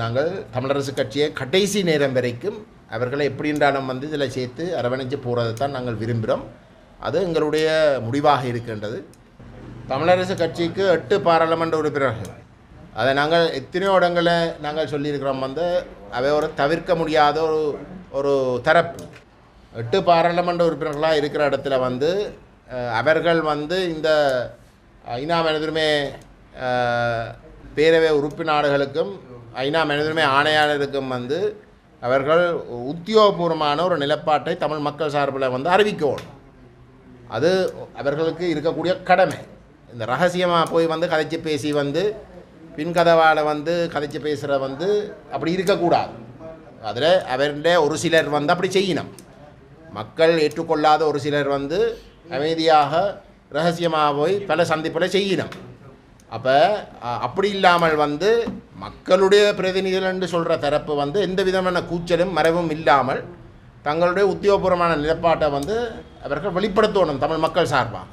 நாங்கள் தமிழரசு கட்சியை கடைசி நேரம் வரைக்கும் அவர்களை எப்படி என்றாலும் வந்து இதில் சேர்த்து அரவணைச்சு போகிறதை தான் நாங்கள் விரும்புகிறோம். அது எங்களுடைய முடிவாக இருக்கின்றது. தமிழரசு கட்சிக்கு எட்டு பாராளுமன்ற உறுப்பினர்கள். அதை நாங்கள் எத்தனையோ இடங்களை நாங்கள் சொல்லியிருக்கிறோம் வந்து அவை ஒரு தவிர்க்க முடியாத ஒரு ஒரு தரப்பு. எட்டு பாராளுமன்ற உறுப்பினர்களாக இருக்கிற இடத்துல வந்து அவர்கள் வந்து இந்த ஐநா மனிதருமே பேரவை உறுப்பினர்களுக்கும் ஐநா மனிதருமே ஆணையாளருக்கும் வந்து அவர்கள் உத்தியோகபூர்வமான ஒரு நிலப்பாட்டை தமிழ் மக்கள் சார்பில் வந்து அறிவிக்கணும். அது அவர்களுக்கு இருக்கக்கூடிய கடமை. இந்த ரகசியமாக போய் வந்து கதைச்சு பேசி வந்து பின்கதவால் வந்து கதைச்சு பேசுகிற வந்து அப்படி இருக்கக்கூடாது. அதில் அவருடைய ஒரு சிலர் வந்து அப்படி செய்யணும். மக்கள் ஏற்றுக்கொள்ளாத ஒரு சிலர் வந்து அமைதியாக ரகசியமாக போய் பல சந்திப்பில் செய்யணும். அப்போ அப்படி இல்லாமல் வந்து மக்களுடைய பிரதிநிதிகள் என்று சொல்கிற தரப்பு வந்து எந்த விதமான கூச்சலும் மறைவும் இல்லாமல் தங்களுடைய உத்தியோகபூர்வமான நிலப்பாட்டை வந்து அவர்கள் வெளிப்படுத்தணும் தமிழ் மக்கள் சார்பாக.